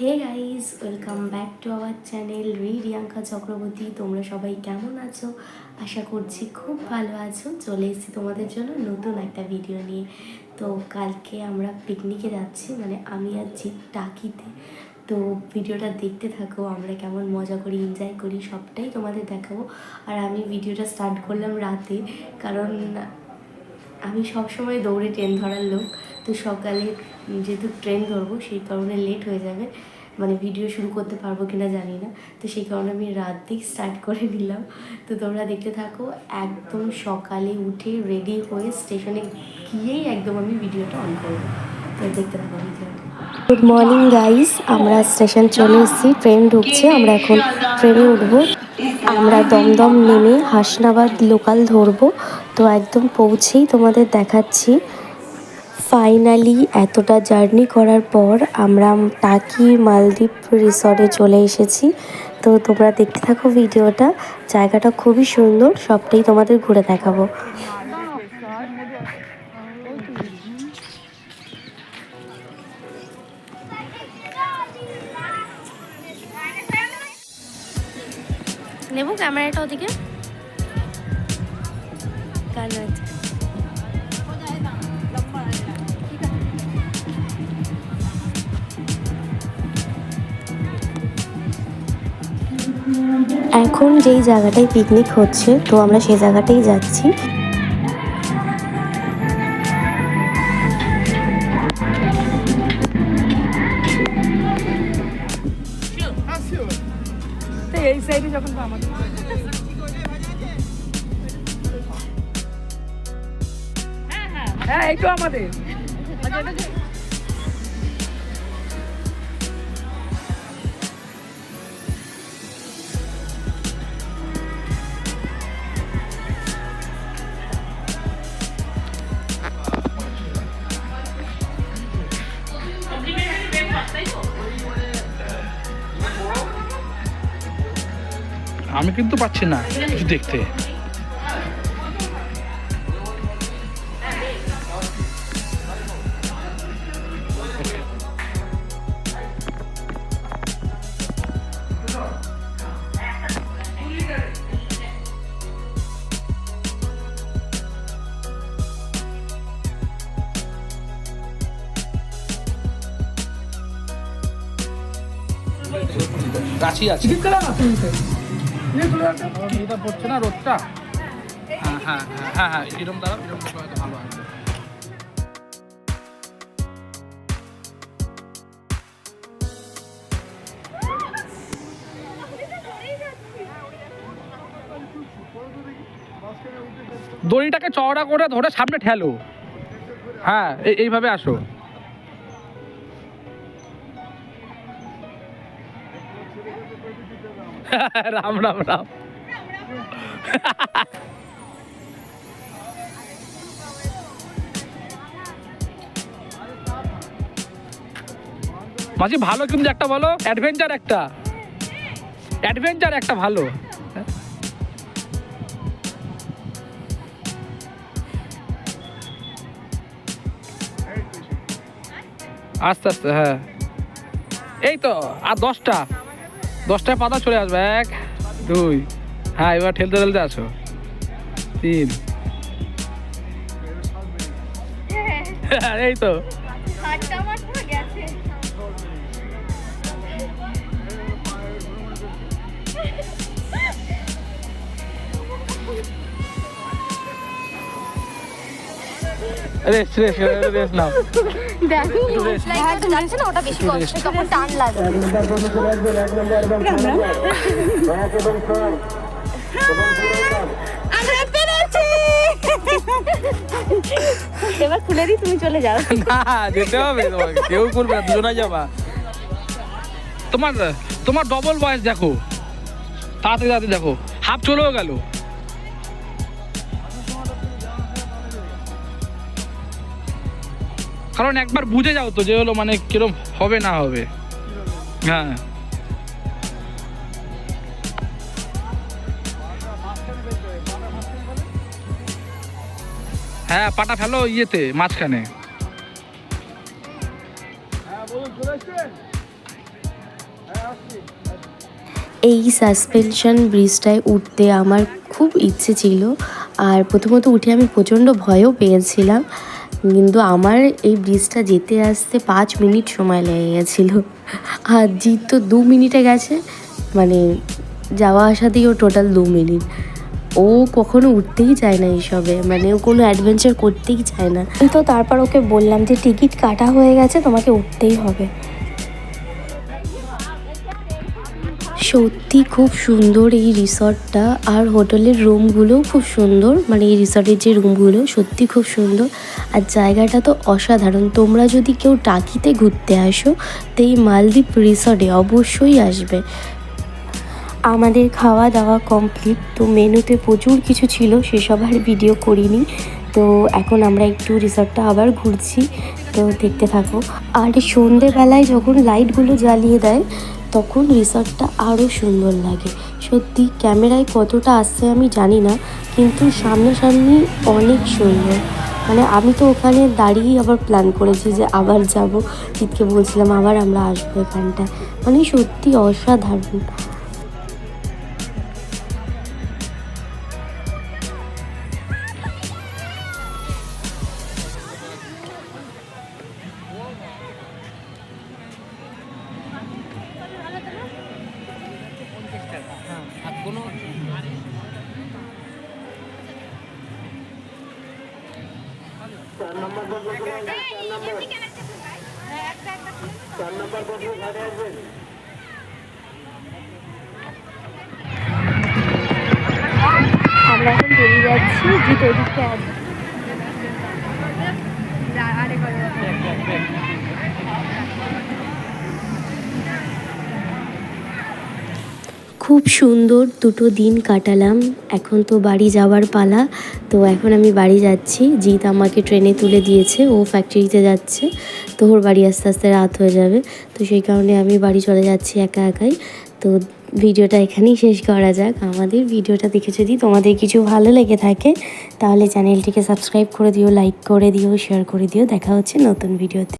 Hey guys welcome back to our channel রি রিয়াঙ্কা চক্রবর্তী তোমরা সবাই কেমন আছো? আশা করছি খুব ভালো আছো। চলে এসেছি তোমাদের জন্য নতুন একটা ভিডিও নিয়ে। তো কালকে আমরা পিকনিকে যাচ্ছি মানে আমি আর জিৎ টাকিতে। তো ভিডিওটা দেখতে থাকো, আমরা কেমন মজা করি এনজয় করি, সবটাই তোমাদের দেখাবো। আর আমি ভিডিওটা স্টার্ট করলাম রাতে, কারণ আমি সবসময় দৌড়ে ট্রেন ধরার লোক। তো সকালে যেহেতু ট্রেন ধরবো, সেই কারণে লেট হয়ে যাবে। মানে ভিডিও শুরু করতে পারব কিনা জানি না। তো সেই কারণে আমি রাত দিক স্টার্ট করে নিলাম। তো তোমরা দেখতে থাকো, একদম সকালে উঠে রেডি হয়ে স্টেশনে গিয়েই একদম আমি ভিডিওটা অন করব। তো দেখতে থাকো ভিডিওটা গুড মর্নিং গাইস আমরা স্টেশন চলে এসেছি ট্রেন ঢুকছে, আমরা এখন ট্রেনে উঠবো। আমরা দমদম নেমে হাসনাবাদ লোকাল ধরবো। তো একদম পৌঁছেই তোমাদের দেখাচ্ছি। ফাইনালি এতটা জার্নি করার পর আমরা টাকি মালদ্বীপ রিসর্টে চলে এসেছি। তো তোমরা দেখতে থাকো ভিডিওটা। জায়গাটা খুবই সুন্দর সবটাই তোমাদের ঘুরে দেখাবো। নেব ক্যামেরাটা ওদিকে? গান আছে। এখন যেই জায়গাটায় পিকনিক হচ্ছে, তো আমরা সেই জায়গাটাই যাচ্ছি। এই সাইডে যখন হ্যাঁ একটু আমাদের। আমি কিন্তু পাচ্ছি না কিছু দেখতে। কাছি আছে। রোদটা হ্যাঁ হ্যাঁ হ্যাঁ হ্যাঁ হ্যাঁ দড়িটাকে চওড়া করে ধরে সামনে ঠেলো। হ্যাঁ এই- এইভাবে আসো। রাম রাম রাম। মাঝি, ভালো কিন্তু একটা বলো অ্যাডভেঞ্চার একটা। অ্যাডভেঞ্চার একটা ভালো। আস্তে আস্তে হ্যাঁ। এই তো, আর দশটা। দশটায় পাতা চলে আসবে এক দুই। হ্যাঁ এবার ঠেলতে ঠেলতে আসো। তিন। এই তো। রেস্ট রেস্ট রেস্ট নাও একটু যাচ্ছে না ওটা বেশি কষ্ট তখন টান লাগে এবার খুলে দিই তুমি চলে যাও। না যেতে হবে তোমাকে। কেউ করবে না দুজনে যাবা। তোমার তোমার ডবল বয়স দেখো। তাড়াতাড়ি তাড়াতাড়ি দেখো। হাফ চলেও গেল। কারণ একবার বুঝে যাও তো যে হলো মানে কিরম হবে না হবে। হ্যাঁ। হ্যাঁ পাটা ফেলো ইয়েতে, মাঝখানে। এই সাসপেনশন ব্রিজটায় উঠতে আমার খুব ইচ্ছে ছিল। আর প্রথমত উঠে আমি প্রচণ্ড ভয়ও পেয়েছিলাম। কিন্তু আমার এই ব্রিজটা যেতে আসতে পাঁচ মিনিট সময় লেগে গেছিল। আর জিৎ তো দু মিনিটে গেছে মানে যাওয়া আসাতেই ও টোটাল দু মিনিট। ও কখনো উঠতেই চায় না এইসবে মানে ও কোনো অ্যাডভেঞ্চার করতেই চায় না। তো তারপর ওকে বললাম যে, টিকিট কাটা হয়ে গেছে, তোমাকে উঠতেই হবে। সত্যি খুব সুন্দর এই রিসর্টটা। আর হোটেলের রুমগুলোও খুব সুন্দর। মানে এই রিসর্টের যে রুমগুলো, সত্যি খুব সুন্দর। আর জায়গাটা তো অসাধারণ। তোমরা যদি কেউ টাকিতে ঘুরতে আসো, তো এই মালদ্বীপ রিসর্টে অবশ্যই আসবে। আমাদের খাওয়া দাওয়া কমপ্লিট তো মেনুতে প্রচুর কিছু ছিল, সেসব আর ভিডিও করিনি। তো এখন আমরা একটু রিসর্টটা আবার ঘুরছি। তো দেখতে থাকো। আর সন্ধেবেলায় যখন লাইটগুলো জ্বালিয়ে দেয় তখন রিসর্টটা আরও সুন্দর লাগে। সত্যি, ক্যামেরায় কতটা আসছে আমি জানি না, কিন্তু সামনাসামনি অনেক সুন্দর। মানে আমি তো ওখানে দাঁড়িয়েই আবার প্ল্যান করেছি যে আবার যাব। জিতকে বলছিলাম, আবার আমরা আসব এখানটায়। মানে সত্যি অসাধারণ। আমরা এখন বেরিয়ে যাচ্ছি জিত ওদিকে আছে। খুব সুন্দর দুটো দিন কাটালাম। এখন তো বাড়ি যাওয়ার পালা। তো এখন আমি বাড়ি যাচ্ছি। জিৎ আমাকে ট্রেনে তুলে দিয়েছে। ও ফ্যাক্টরিতে যাচ্ছে। তো ওর বাড়ি আস্তে আস্তে রাত হয়ে যাবে। তো সেই কারণে আমি বাড়ি চলে যাচ্ছি একা একাই। তো ভিডিওটা এখানেই শেষ করা যাক। আমাদের ভিডিওটা দেখে যদি তোমাদের কিছু ভালো লেগে থাকে, তাহলে চ্যানেলটিকে সাবস্ক্রাইব করে দিও লাইক করে দিও শেয়ার করে দিও। দেখা হচ্ছে নতুন ভিডিওতে।